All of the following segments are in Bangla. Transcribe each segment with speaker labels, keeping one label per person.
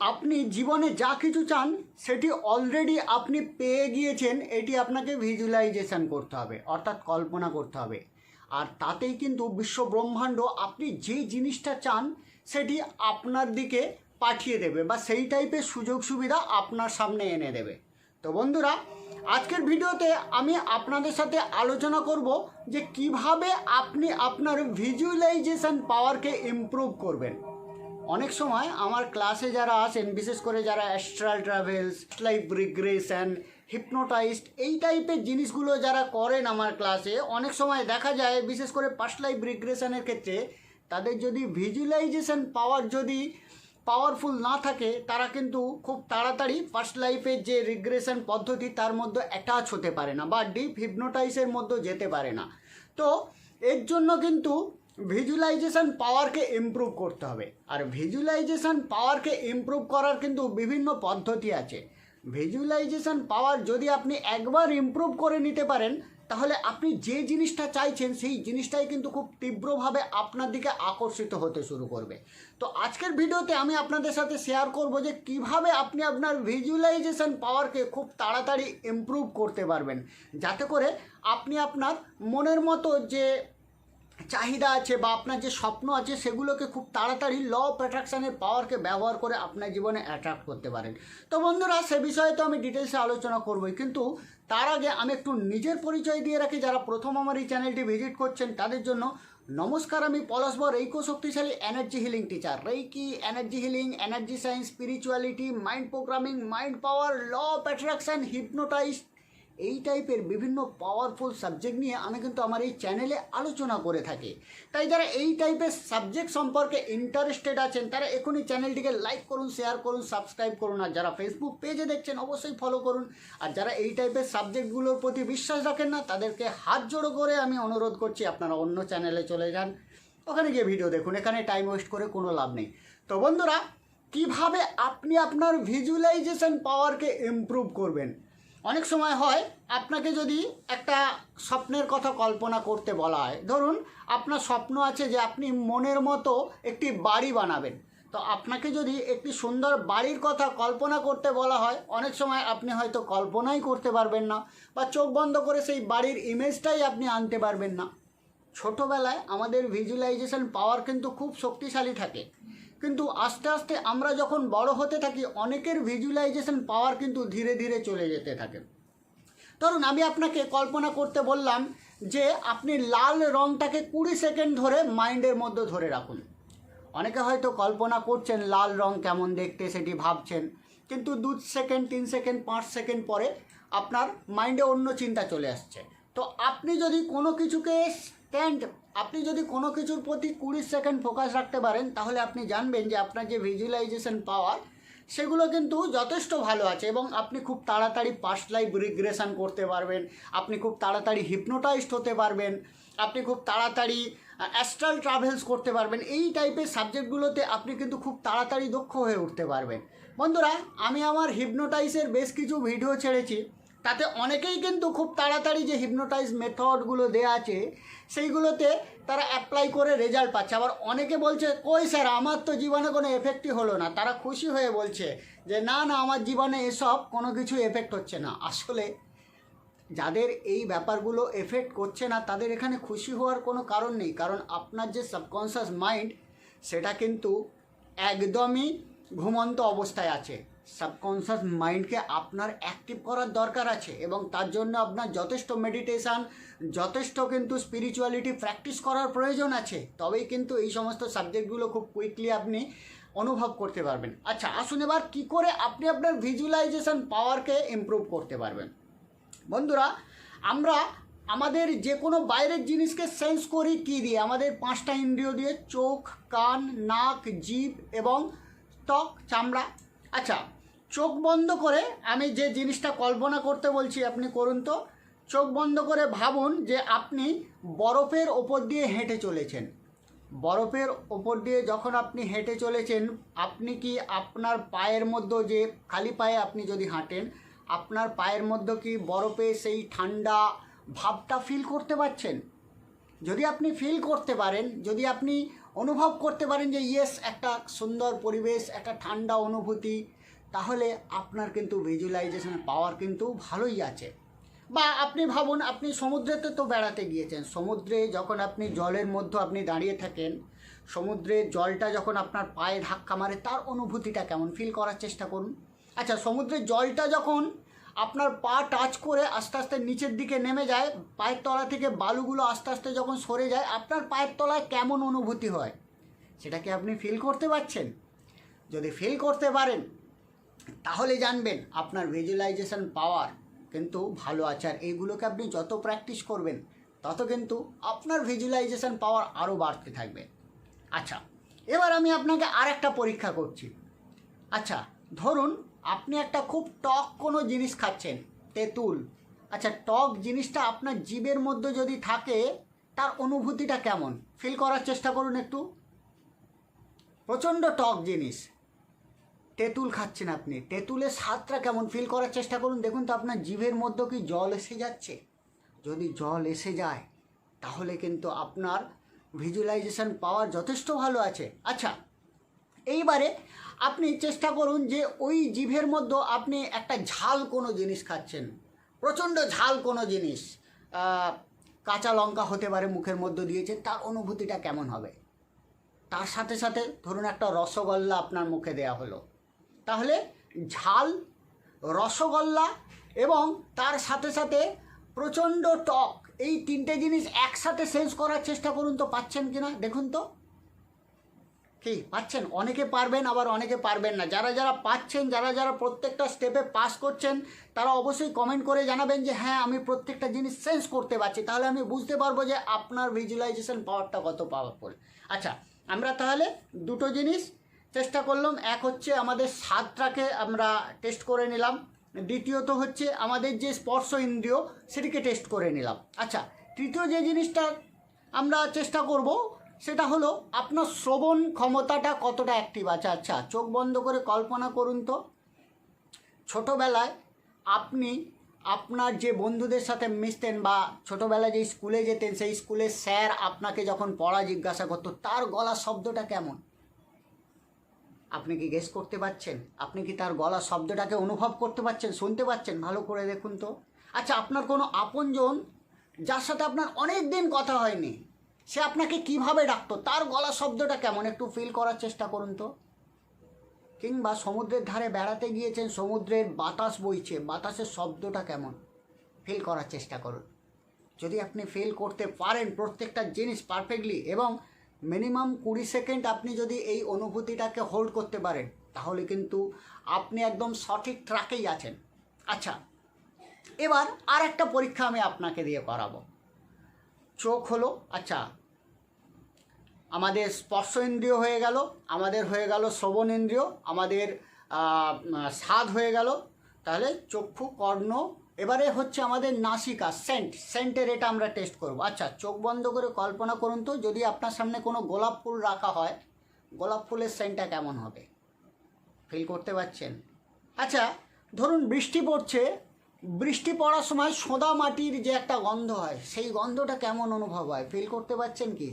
Speaker 1: আপনি জীবনে যা কিছু চান, সেটি অলরেডি আপনি পেয়ে গিয়েছেন, এটি আপনাকে ভিজুয়ালাইজেশন করতে হবে, অর্থাৎ কল্পনা করতে হবে। আর তাতেই কিন্তু বিশ্ব ব্রহ্মাণ্ড আপনি যে জিনিসটা চান, সেটি আপনার দিকে পাঠিয়ে দেবে বা সেই টাইপের সুযোগ সুবিধা আপনার সামনে এনে দেবে। তো বন্ধুরা, আজকের ভিডিওতে আমি আপনাদের সাথে আলোচনা করব যে কীভাবে আপনি আপনার ভিজুয়ালাইজেশন পাওয়ারকে ইমপ্রুভ করবেন। অনেক সময় আমার ক্লাসে যারা আসেন বিশেষ করে যারা astral travels life regression hypnotized এই টাইপের জিনিসগুলো যারা করেন আমার ক্লাসে, অনেক সময় দেখা যায়, বিশেষ করে পাস্ট লাইফ রিগ্রেশনের ক্ষেত্রে, তাদের যদি ভিজুয়ালাইজেশন পাওয়ার যদি পাওয়ারফুল না থাকে, তারা কিন্তু খুব তাড়াতাড়ি ফার্স্ট লাইফের যে রিগ্রেশন পদ্ধতি, তার মধ্যে অ্যাটাচ হতে পারে না বা ডিপ হিপনোটাইসের মধ্যে যেতে পারে না। তো এর জন্য কিন্তু ভিজুয়ালাইজেশন পাওয়ারকে ইমপ্রুভ করতে হবে। আর ভিজুয়ালাইজেশন পাওয়ারকে ইমপ্রুভ করার কিন্তু বিভিন্ন পদ্ধতি আছে। ভিজুয়ালাইজেশন পাওয়ার যদি আপনি একবার ইমপ্রুভ করে নিতে পারেন, তাহলে আপনি যে জিনিসটা চাইছেন, সেই জিনিসটাই কিন্তু খুব তীব্রভাবে আপনার দিকে আকর্ষিত হতে শুরু করবে। তো আজকের ভিডিওতে আমি আপনাদের সাথে শেয়ার করব যে কীভাবে আপনি আপনার ভিজুয়ালাইজেশন পাওয়ারকে খুব তাড়াতাড়ি ইমপ্রুভ করতে পারবেন। যাতে করে আপনি আপনার মনের মতো যে চাহিদা আছে বা আপনার যে স্বপ্ন আছে সেগুলোকে খুব তাড়াতাড়ি ল অফ অ্যাট্রাকশানের পাওয়ারকে ব্যবহার করে আপনার জীবনে অ্যাট্রাক্ট করতে পারেন। তো বন্ধুরা, সে বিষয়ে তো আমি ডিটেলসে আলোচনা করবই, কিন্তু তার আগে আমি একটু নিজের পরিচয় দিয়ে রাখি। যারা প্রথম আমার এই চ্যানেলটি ভিজিট করছেন, তাদের জন্য নমস্কার। আমি পলাশবর রেইকো শক্তিশালী energy healing teacher reiki energy healing energy science spirituality mind programming mind power law of attraction hypnotize এই টাইপের বিভিন্ন পাওয়ারফুল সাবজেক্ট নিয়ে আমি কিন্তু আমার এই চ্যানেলে আলোচনা করে থাকি। তাই যারা এই টাইপের সাবজেক্ট সম্পর্কে ইন্টারেস্টেড আছেন, তারা এখনই চ্যানেলটিকে লাইক করুন শেয়ার করুন সাবস্ক্রাইব করুন, আর যারা ফেসবুক পেজে দেখছেন, অবশ্যই ফলো করুন। আর যারা এই টাইপের সাবজেক্টগুলোর প্রতি বিশ্বাস রাখেন না, তাদেরকে হাত জোড়ো করে আমি অনুরোধ করছি, আপনারা অন্য চ্যানেলে চলে যান। ওখানে গিয়ে ভিডিও দেখুন, এখানে টাইম ওয়েস্ট করে কোনো লাভ নেই। তো বন্ধুরা, কীভাবে আপনি আপনার ভিজুয়ালাইজেশন পাওয়ারকে ইমপ্রুভ করবেন? অনেক সময় হয় আপনাকে যদি একটা স্বপ্নের কথা কল্পনা করতে বলা হয়। ধরুন, আপনার স্বপ্ন আছে যে আপনি মনের মতো একটি বাড়ি বানাবেন। তো আপনাকে যদি একটি সুন্দর বাড়ির কথা কল্পনা করতে বলা হয়, অনেক সময় আপনি হয়তো কল্পনাই করতে পারবেন না বা চোখ বন্ধ করে সেই বাড়ির ইমেজটাই আপনি আনতে পারবেন না। ছোটোবেলায় আমাদের ভিজুয়ালাইজেশন পাওয়ার কিন্তু খুব শক্তিশালী থাকে। কিন্তু আস্তে আস্তে আমরা যখন বড় হতে থাকি, অনেকের ভিজুয়ালাইজেশন পাওয়ার কিন্তু ধীরে ধীরে চলে যেতে থাকে। ধরুন, আমি আপনাকে কল্পনা করতে বললাম যে আপনি লাল রঙটাকে কুড়ি সেকেন্ড ধরে মাইন্ডের মধ্যে ধরে রাখুন। অনেকে হয়তো কল্পনা করছেন লাল রং কেমন দেখতে সেটি ভাবছেন, কিন্তু দু সেকেন্ড, তিন সেকেন্ড, পাঁচ সেকেন্ড পরে আপনার মাইন্ডে অন্য চিন্তা চলে আসছে। তো আপনি যদি কোনো কিছুকে স্ট্যান্ড আপনি যদি কোনো কিছুর প্রতি কুড়ি সেকেন্ড ফোকাস রাখতে পারেন, তাহলে আপনি জানবেন যে আপনার যে ভিজুয়ালাইজেশন পাওয়ার সেগুলো কিন্তু যথেষ্ট ভালো আছে এবং আপনি খুব তাড়াতাড়ি পাস্ট লাইফ রিগ্রেশন করতে পারবেন, আপনি খুব তাড়াতাড়ি হিপনোটাইজড হতে পারবেন, আপনি খুব তাড়াতাড়ি অ্যাস্ট্রাল ট্রাভেলস করতে পারবেন, এই টাইপের সাবজেক্টগুলোতে আপনি কিন্তু খুব তাড়াতাড়ি দক্ষ হয়ে উঠতে পারবেন। বন্ধুরা, আমি আমার হিপনোটাইজের বেশ কিছু ভিডিও ছেড়েছি। তাতে অনেকেই কিন্তু খুব তাড়াতাড়ি যে হিপনোটাইজ মেথডগুলো দেওয়া আছে, সেইগুলোতে তারা অ্যাপ্লাই করে রেজাল্ট পাচ্ছে। আবার অনেকে বলছে কই স্যার আমার তো জীবনে কোনো এফেক্টই হলো না। তারা খুশি হয়ে বলছে যে, না না, আমার জীবনে এসব কোনো কিছু এফেক্ট হচ্ছে না। আসলে যাদের এই ব্যাপারগুলো এফেক্ট করছে না, তাদের এখানে খুশি হওয়ার কোনো কারণ নেই। কারণ আপনার যে সাবকনসিয়াস মাইন্ড সেটা কিন্তু একদমই ঘুমন্ত অবস্থায় আছে। সাবকনসিয়াস মাইন্ডকে আপনার অ্যাক্টিভ করার দরকার আছে এবং তার জন্য আপনার যথেষ্ট মেডিটেশান যথেষ্ট কিন্তু স্পিরিচুয়ালিটি প্র্যাকটিস করার প্রয়োজন আছে। তবেই কিন্তু এই সমস্ত সাবজেক্টগুলো খুব কুইকলি আপনি অনুভব করতে পারবেন। আচ্ছা আসুন এবার কী করে আপনি আপনার ভিজুয়ালাইজেশন পাওয়ারকে ইমপ্রুভ করতে পারবেন? বন্ধুরা, আমরা আমাদের যে কোনো বাইরের জিনিসকে সেন্স করি কী দিয়ে? আমাদের পাঁচটা ইন্দ্রিয় দিয়ে চোখ, কান, নাক, জিভ এবং ত্বক, চামড়া। আচ্ছা চোখ বন্ধ করে আমি যে জিনিসটা কল্পনা করতে বলছি আপনি করুন তো। চোখ বন্ধ করে ভাবুন যে আপনি বরফের ওপর দিয়ে হেঁটে চলেছেন। বরফের ওপর দিয়ে যখন আপনি হেঁটে চলেছেন, আপনি কি আপনার পায়ের মধ্যে যে খালি পায়ে আপনি যদি হাঁটেন, আপনার পায়ের মধ্যে কি বরফে সেই ঠান্ডা ভাবটা ফিল করতে পারছেন? যদি আপনি ফিল করতে পারেন, যদি আপনি অনুভব করতে পারেন যে ইয়েস একটা সুন্দর পরিবেশ, একটা ঠান্ডা অনুভূতি তাহলে আপনার কিন্তু ভিজুয়ালাইজেশনের পাওয়ার কিন্তু ভালোই আছে। বা আপনি ভাবুন, আপনি সমুদ্রেতে তো বেড়াতে গিয়েছেন। সমুদ্রে যখন আপনি জলের মধ্যে আপনি দাঁড়িয়ে থাকেন সমুদ্রের জলটা যখন আপনার পায়ে ধাক্কা মারে, তার অনুভূতিটা কেমন? ফিল করার চেষ্টা করুন। আচ্ছা সমুদ্রের জলটা যখন আপনার পা টাচ করে আস্তে আস্তে নিচের দিকে নেমে যায়, পায়ের তলা থেকে বালুগুলো আস্তে আস্তে যখন সরে যায়, আপনার পায়ের তলায় কেমন অনুভূতি হয়? সেটা কি আপনি ফিল করতে পারছেন? যদি ফিল করতে পারেন তাহলে জানবেন আপনার ভিজুয়ালাইজেশন পাওয়ার কিন্তু ভালো আছে। আর এইগুলোকে আপনি যত প্র্যাকটিস করবেন, তত কিন্তু আপনার ভিজুয়ালাইজেশন পাওয়ার আরও বাড়তে থাকবে। আচ্ছা এবার আমি আপনাকে আর একটা পরীক্ষা করছি। আচ্ছা ধরুন আপনি একটা খুব টক কোনো জিনিস খাচ্ছেন, তেঁতুল। আচ্ছা টক জিনিসটা আপনার জীবের মধ্যে যদি থাকে, তার অনুভূতিটা কেমন? ফিল করার চেষ্টা করুন একটু। প্রচণ্ড টক জিনিস। তেঁতুল খাচ্ছেন আপনি। তেঁতুলের স্বাদটা কেমন? ফিল করার চেষ্টা করুন। দেখুন তো আপনার জিভের মধ্যে কি জল এসে যাচ্ছে। যদি জল এসে যায়, তাহলে কিন্তু আপনার ভিজুয়ালাইজেশন পাওয়ার যথেষ্ট ভালো আছে। আচ্ছা এইবারে আপনি চেষ্টা করুন যে ওই জিভের মধ্যে আপনি একটা ঝাল কোনো জিনিস খাচ্ছেন। প্রচণ্ড ঝাল কোনো জিনিস। কাঁচা লঙ্কা হতে পারে মুখের মধ্যে দিয়েছে, তার অনুভূতিটা কেমন হবে? তার সাথে সাথে ধরুন একটা রসগোল্লা আপনার মুখে দেয়া হলো। তাহলে ঝাল, রসগোল্লা এবং তার সাথে সাথে প্রচণ্ড টক। এই তিনটে জিনিস একসাথে সেন্স করার চেষ্টা করুন তো, পাচ্ছেন কিনা দেখুন তো। কি, পাচ্ছেন? অনেকে পারবেন, আবার অনেকে পারবেন না। যারা যারা পাচ্ছেন, যারা যারা প্রত্যেকটা স্টেপে পাস করছেন, তারা অবশ্যই কমেন্ট করে জানাবেন যে হ্যাঁ আমি প্রত্যেকটা জিনিস সেন্স করতে পারছি। তাহলে আমি বুঝতে পারব যে, আপনার ভিজুয়ালাইজেশন পাওয়ারটা কত পাওয়ারফুল আচ্ছা আমরা তাহলে দুটো জিনিস চেষ্টা করলাম। এক হচ্ছে আমাদের স্বাদটাকে আমরা টেস্ট করে নিলাম। দ্বিতীয়ত হচ্ছে আমাদের যে স্পর্শ ইন্দ্রিয়, সেটিকে টেস্ট করে নিলাম। আচ্ছা তৃতীয় যে জিনিসটা আমরা চেষ্টা করব, সেটা হলো আপনার শ্রবণ ক্ষমতাটা কতটা অ্যাক্টিভ আছে আচ্ছা চোখ বন্ধ করে কল্পনা করুন তো। ছোটোবেলায় আপনি আপনার যে বন্ধুদের সাথে মিশতেন বা ছোটোবেলায় যে স্কুলে যেতেন, সেই স্কুলের স্যার আপনাকে যখন পড়া জিজ্ঞাসা করতো, তার গলা শব্দটা কেমন? আপনি কি গেস করতে পারছেন? আপনি কি তার গলা শব্দটাকে অনুভব করতে পারছেন, শুনতে পাচ্ছেন ভালো করে দেখুন তো। আচ্ছা আপনার কোনো আপনজন যার সাথে আপনার অনেক দিন কথা হয়নি, সে আপনাকে কীভাবে ডাকতো? তার গলা শব্দটা কেমন? একটু ফিল করার চেষ্টা করুন তো। কিংবা সমুদ্রের ধারে বেড়াতে গিয়েছেন, সমুদ্রের বাতাস বইছে, বাতাসের শব্দটা কেমন? ফিল করার চেষ্টা করুন। যদি আপনি ফিল করতে পারেন, প্রত্যেকটা জিনিস পারফেক্টলি এবং মিনিমাম কুড়ি সেকেন্ড আপনি যদি এই অনুভূতিটাকে হোল্ড করতে পারেন, তাহলে কিন্তু আপনি একদম সঠিক ট্র্যাকেই আছেন। আচ্ছা এবার আর একটা পরীক্ষা আমি আপনাকে দিয়ে করাবো। চোখ হলো আচ্ছা আমাদের স্পর্শ ইন্দ্রিয় হয়ে গেল, আমাদের হয়ে গেল শ্রবণ ইন্দ্রিয়, আমাদের স্বাদ হয়ে গেল, তাহলে চক্ষু, কর্ণ এবারে হচ্ছে আমাদের নাসিকা, সেন্ট। সেন্টের এটা আমরা টেস্ট করব। আচ্ছা চোখ বন্ধ করে কল্পনা করুন তো, যদি আপনার সামনে কোনো গোলাপ ফুল রাখা হয়, গোলাপ ফুলের সেন্টটা কেমন হবে? ফিল করতে পারছেন? আচ্ছা ধরুন বৃষ্টি পড়ছে, বৃষ্টি পড়ার সময় সোদা মাটির যে একটা গন্ধ হয়, সেই গন্ধটা কেমন অনুভব হয়? ফিল করতে পারছেন কি?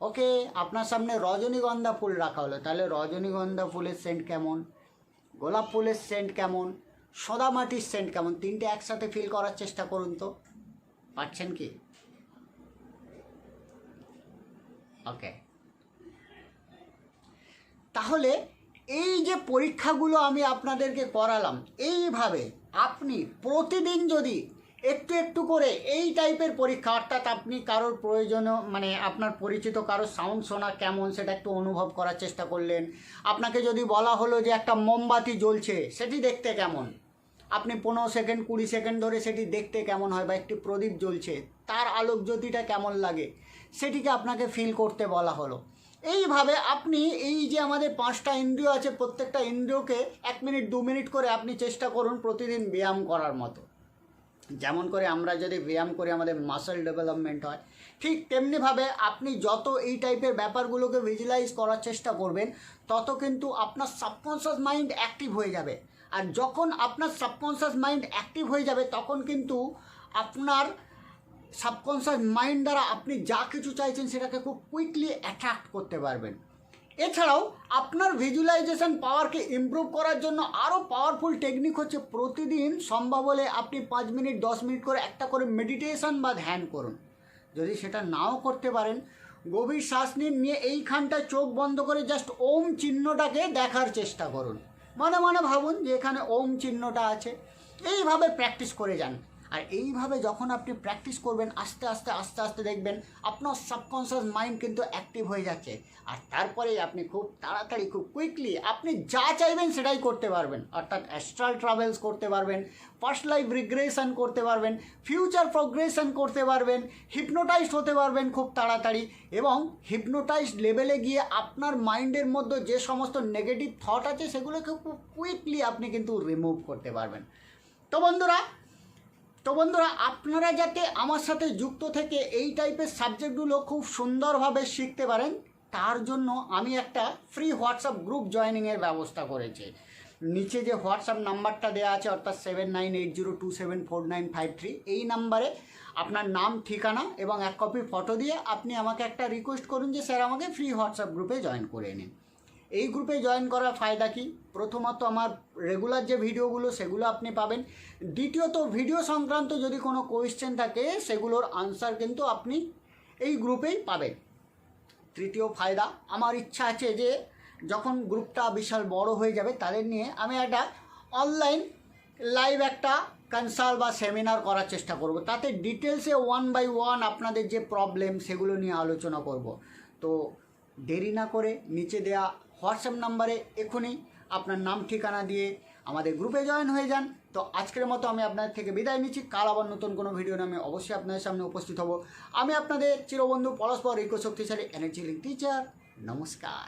Speaker 1: ওকে আপনার সামনে রজনীগন্ধা ফুল রাখা হলো, তাহলে রজনীগন্ধা ফুলের সেন্ট কেমন? গোলাপ ফুলের সেন্ট কেমন? সোদা মাটির সেন্ট কেমন? তিনটে একসাথে ফিল করার চেষ্টা করুন তো। পারছেন কি? ওকে তাহলে এই যে পরীক্ষাগুলো আমি আপনাদেরকে করালাম, এইভাবে আপনি প্রতিদিন যদি একটু একটু করে এই টাইপের পরীক্ষা, অর্থাৎ আপনি কারোর প্রয়োজনীয় মানে আপনার পরিচিত কারোর সাউন্ড শোনা কেমন, সেটা একটু অনুভব করার চেষ্টা করলেন। আপনাকে যদি বলা হলো যে একটা মোমবাতি জ্বলছে, সেটি দেখতে কেমন? আপনি পনেরো সেকেন্ড, কুড়ি সেকেন্ড ধরে সেটি দেখতে কেমন হয় বা একটি প্রদীপ জ্বলছে, তার আলোক জ্যোতিটা কেমন লাগে, সেটিকে আপনাকে ফিল করতে বলা হলো। এইভাবে আপনি এই যে আমাদের পাঁচটা ইন্দ্রিয় আছে, প্রত্যেকটা ইন্দ্রিয়কে এক মিনিট, দু মিনিট করে আপনি চেষ্টা করুন প্রতিদিন ব্যায়াম করার মতো। যেমন করে আমরা যদি ব্যায়াম করি, আমাদের মাসেল ডেভেলপমেন্ট হয়, ঠিক তেমনিভাবে আপনি যত এই টাইপের ব্যাপারগুলোকে ভিজুয়ালাইজ করার চেষ্টা করবেন, তত কিন্তু আপনার সাবকনশিয়াস মাইন্ড অ্যাক্টিভ হয়ে যাবে। আর যখন আপনার সাবকনশিয়াস মাইন্ড অ্যাক্টিভ হয়ে যাবে, তখন কিন্তু আপনার সাবকনসিয়াস মাইন্ড দ্বারা আপনি যা কিছু চাইছেন সেটাকে খুব কুইকলি অ্যাট্রাক্ট করতে পারবেন। এছাড়াও আপনার ভিজুয়ালাইজেশন পাওয়ারকে ইমপ্রুভ করার জন্য আরও পাওয়ারফুল টেকনিক হচ্ছে প্রতিদিন সম্ভব হলে আপনি পাঁচ মিনিট, দশ মিনিট করে একটা করে মেডিটেশন বা ধ্যান করুন। যদি সেটা নাও করতে পারেন, গভীর শ্বাস নিন, নিয়ে এইখানটায় চোখ বন্ধ করে জাস্ট ওম চিহ্নটাকে দেখার চেষ্টা করুন। মনে মনে ভাবুন যে এখানে ওম চিহ্নটা আছে। এইভাবে প্র্যাকটিস করে যান। আর এইভাবে যখন আপনি প্র্যাকটিস করবেন, আস্তে আস্তে আস্তে আস্তে দেখবেন আপনার সাবকনসিয়াস মাইন্ড কিন্তু অ্যাক্টিভ হয়ে যাচ্ছে। আর তারপরেই আপনি খুব তাড়াতাড়ি, খুব কুইকলি আপনি যা চাইবেন সেটাই করতে পারবেন। অর্থাৎ অ্যাস্ট্রাল ট্রাভেলস করতে পারবেন ফার্স্ট লাইফ রিগ্রেশন করতে পারবেন ফিউচার প্রোগ্রেশন করতে পারবেন হিপনোটাইজড হতে পারবেন খুব তাড়াতাড়ি এবং হিপনোটাইজড লেভেলে গিয়ে আপনার মাইন্ডের মধ্যে যে সমস্ত নেগেটিভ থট আছে সেগুলোকে খুব কুইকলি আপনি কিন্তু রিমুভ করতে পারবেন। তো বন্ধুরা তো বন্ধুরা, আপনারা যাতে আমার সাথে যুক্ত থেকে এই টাইপের সাবজেক্টগুলো খুব সুন্দরভাবে শিখতে পারেন, তার জন্য আমি একটা ফ্রি হোয়াটসঅ্যাপ গ্রুপ জয়েনিংয়ের ব্যবস্থা করেছি। নিচে যে হোয়াটসঅ্যাপ নাম্বারটা দেওয়া আছে, অর্থাৎ seven nine eight zero two seven four nine five three এই নাম্বারে আপনার নাম, ঠিকানা এবং এক কপি ফটো দিয়ে আপনি আমাকে একটা রিকোয়েস্ট করুন যে স্যার আমাকে ফ্রি হোয়াটসঅ্যাপ গ্রুপে জয়েন করে নিন। এই গ্রুপে জয়েন করার ফায়দা কি? প্রথমত আমার রেগুলার যে ভিডিওগুলো সেগুলো আপনি পাবেন। দ্বিতীয়ত ভিডিও সংক্রান্ত যদি কোনো কোয়েশ্চেন থাকে, সেগুলোর আনসার কিন্তু আপনি এই গ্রুপেই পাবেন। তৃতীয় ফায়দা, আমার ইচ্ছা আছে যে যখন গ্রুপটা বিশাল বড় হয়ে যাবে তাদের নিয়ে আমি একটা অনলাইন লাইভ একটা কনসাল্ট বা সেমিনার করার চেষ্টা করব। তাতে ডিটেলসে ওয়ান বাই ওয়ান আপনাদের যে প্রবলেম সেগুলো নিয়ে আলোচনা করব। তো দেরি না করে নিচে দেয়া হোয়াটসঅ্যাপ নাম্বারে এখনই আপনার নাম, ঠিকানা দিয়ে আমাদের গ্রুপে জয়েন হয়ে যান। তো আজকের মতো আমি আপনাদের থেকে বিদায় নিচ্ছি। কাল আবার নতুন কোনো ভিডিও নামে অবশ্যই আপনাদের সামনে উপস্থিত হব। আমি আপনাদের চিরবন্ধু পরস্পর ঐক্য শক্তিশালী এনার্জি টিচার নমস্কার।